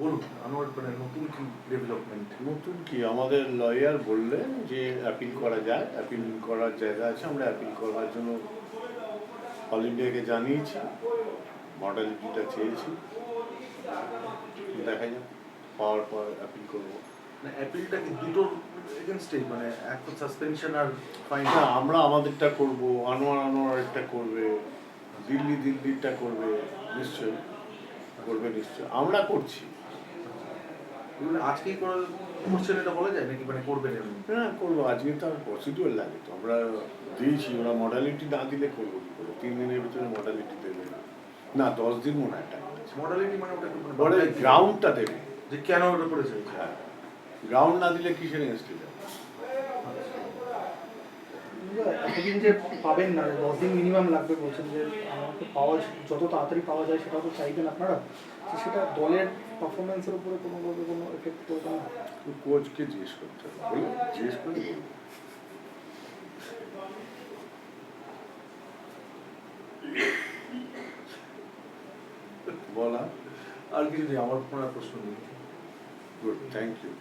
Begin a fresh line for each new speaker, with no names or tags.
বলুন আনোয়ার মানে নতুন কি ডেভেলপমেন্ট
নতুন কি? আমাদের লয়ার বললেন যে অ্যাপিল করা যায় অ্যাপিল করার জায়গা আছে আমরা অ্যাপিল করার জন্য অল ইন্ডিয়াকে জানিয়েছি মডালিটিটা চেয়েছি দেখা যাক পাওয়ার পর অ্যাপিল করব।
মানে অ্যাপিলটা কি দুটোর এগেনস্টে মানে এক তো সাসপেনশন আর ফাইন
না আমরা আমাদেরটা করব আনোয়ার আনোয়ারেরটা করবে দিল্লি দিল্লিরটা করবে নিশ্চয়ই করবে নিশ্চয়ই। আমরা করছি।
এগুলো আজকেই করে করছেন এটা বলা যায় নাকি মানে করবেন
না করব। আজকে তো আর প্রসিডিওর লাগে তো। আমরা দিয়েছি ওরা মডালিটি না দিলে করব কি করে? তিন দিনের ভিতরে মডালিটি দেবে। না দশ দিন মনে হয় টাইম
মডালিটি মানে ওটা কি মানে?
গ্রাউন্ডটা দেবে।
যে কেন ওটা করেছে?
হ্যাঁ। গ্রাউন্ড না দিলে কিসের এগেনস্টে যাবে?
এতদিন যে পাবেন না, দশ দিন মিনিমাম লাগবে বলছেন যে আমাকে পাওয়া, যত তাড়াতাড়ি পাওয়া যায় সেটাও তো চাইবেন আপনারা? সেটা দলের পারফরমেন্সের উপরে কোনোভাবে কোনো এফেক্ট করবে না?
কোচকে জিজ্ঞেস করতে হবে জিজ্ঞেস করে বলা,
আর কিছু নেই, আমার কোনো প্রশ্ন নেই।
Good thank you